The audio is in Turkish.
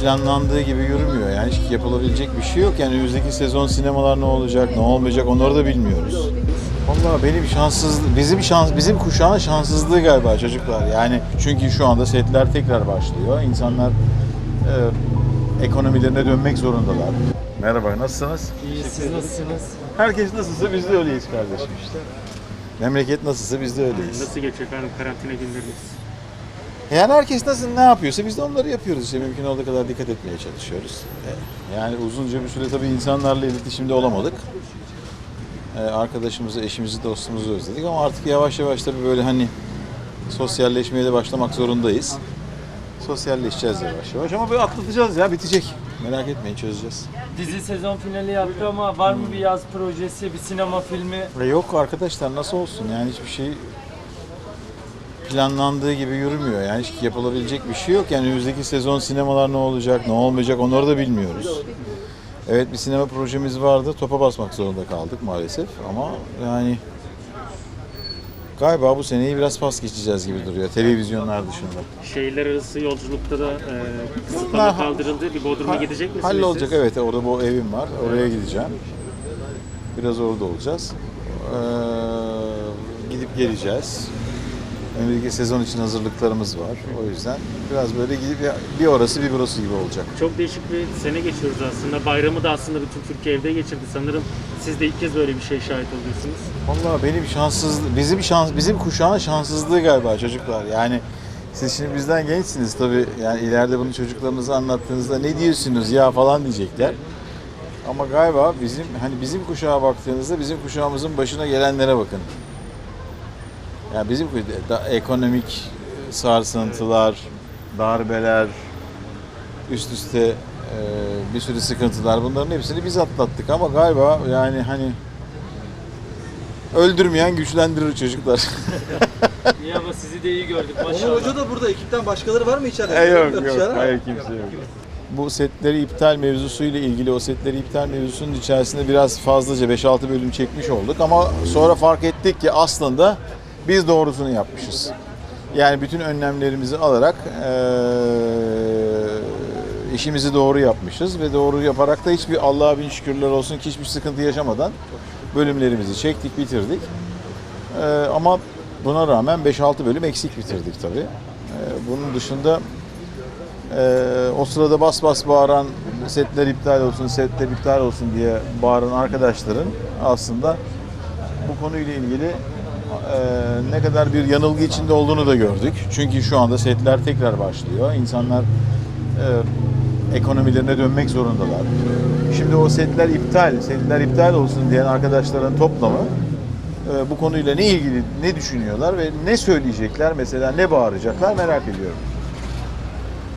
planlandığı gibi yürümüyor. Yani hiç yapılabilecek bir şey yok. Yani önümüzdeki sezon sinemalar ne olacak, ne olmayacak onları da bilmiyoruz. Vallahi benim şanssız, bizim şans, bizim kuşağın şanssızlığı galiba çocuklar. Yani çünkü şu anda setler tekrar başlıyor. İnsanlar e, ekonomilerine dönmek zorundalar. Merhaba, nasılsınız? İyi, siz nasılsınız? Herkes nasılsa biz de öyleyiz kardeşim işte. Memleket nasılsa biz de öyleyiz. Nasıl geçiyor efendim karantina günleriniz? Yani herkes nasıl ne yapıyorsa biz de onları yapıyoruz işte mümkün olduğu kadar dikkat etmeye çalışıyoruz. E, Yani uzunca bir süre tabii insanlarla iletişimde olamadık. E, Arkadaşımızı, eşimizi, dostumuzu özledik ama artık yavaş yavaş tabii böyle hani sosyalleşmeye de başlamak zorundayız. Sosyalleşeceğiz yavaş yavaş ama böyle atlatacağız ya bitecek. Merak etmeyin çözeceğiz. Dizi sezon finali yaptı ama var mı bir yaz projesi, bir sinema filmi? Yok arkadaşlar nasıl olsun yani hiçbir şey planlandığı gibi yürümüyor. Yani hiç yapılabilecek bir şey yok. Yani önümüzdeki sezon sinemalar ne olacak, ne olmayacak onları da bilmiyoruz. Evet bir sinema projemiz vardı. Topa basmak zorunda kaldık maalesef ama yani galiba bu seneyi biraz pas geçeceğiz gibi duruyor televizyonlar dışında. Şehirler arası yolculukta da e, kısıtlama kaldırıldı. Bir Bodrum'a gidecek misiniz? Hallolacak siz? evet orada bu evim var. Oraya gideceğim. Biraz orada olacağız. Ee, gidip geleceğiz. Önümüzdeki sezon için hazırlıklarımız var. O yüzden biraz böyle gidip bir orası bir burası gibi olacak. Çok değişik bir sene geçiyoruz aslında. Bayramı da aslında bütün Türkiye evde geçirdi. Sanırım siz de ilk kez böyle bir şey şahit oluyorsunuz. Vallahi benim şanssız bizim şans bizim kuşağın şanssızlığı galiba çocuklar. Yani siz şimdi bizden gençsiniz tabii. Yani ileride bunu çocuklarınıza anlattığınızda ne diyorsunuz ya falan diyecekler. Ama galiba bizim hani bizim kuşağa baktığınızda bizim kuşağımızın başına gelenlere bakın. Yani bizim da, ekonomik sarsıntılar, darbeler, üst üste e, bir sürü sıkıntılar bunların hepsini biz atlattık ama galiba yani hani öldürmeyen güçlendirir çocuklar. İyi ama sizi de iyi gördük Onur maşallah. Hoca da burada. Ekipten başkaları var mı içeride? E, yok yok Dışarı. hayır kimse yok. Bu setleri iptal mevzusuyla ilgili o setleri iptal mevzusunun içerisinde biraz fazlaca 5-6 bölüm çekmiş olduk ama sonra fark ettik ki aslında biz doğrusunu yapmışız. Yani bütün önlemlerimizi alarak eee, işimizi doğru yapmışız ve doğru yaparak da hiçbir Allah'a bin şükürler olsun ki hiçbir sıkıntı yaşamadan bölümlerimizi çektik, bitirdik. Eee, ama buna rağmen 5-6 bölüm eksik bitirdik tabii. Eee, bunun dışında ee, o sırada bas bas bağıran setler iptal olsun, setler iptal olsun diye bağıran arkadaşların aslında bu konuyla ilgili e, ne kadar bir yanılgı içinde olduğunu da gördük. Çünkü şu anda setler tekrar başlıyor. İnsanlar e, ekonomilerine dönmek zorundalar. Şimdi o setler iptal, setler iptal olsun diyen arkadaşların toplamı e, bu konuyla ne ilgili, ne düşünüyorlar ve ne söyleyecekler mesela, ne bağıracaklar merak ediyorum.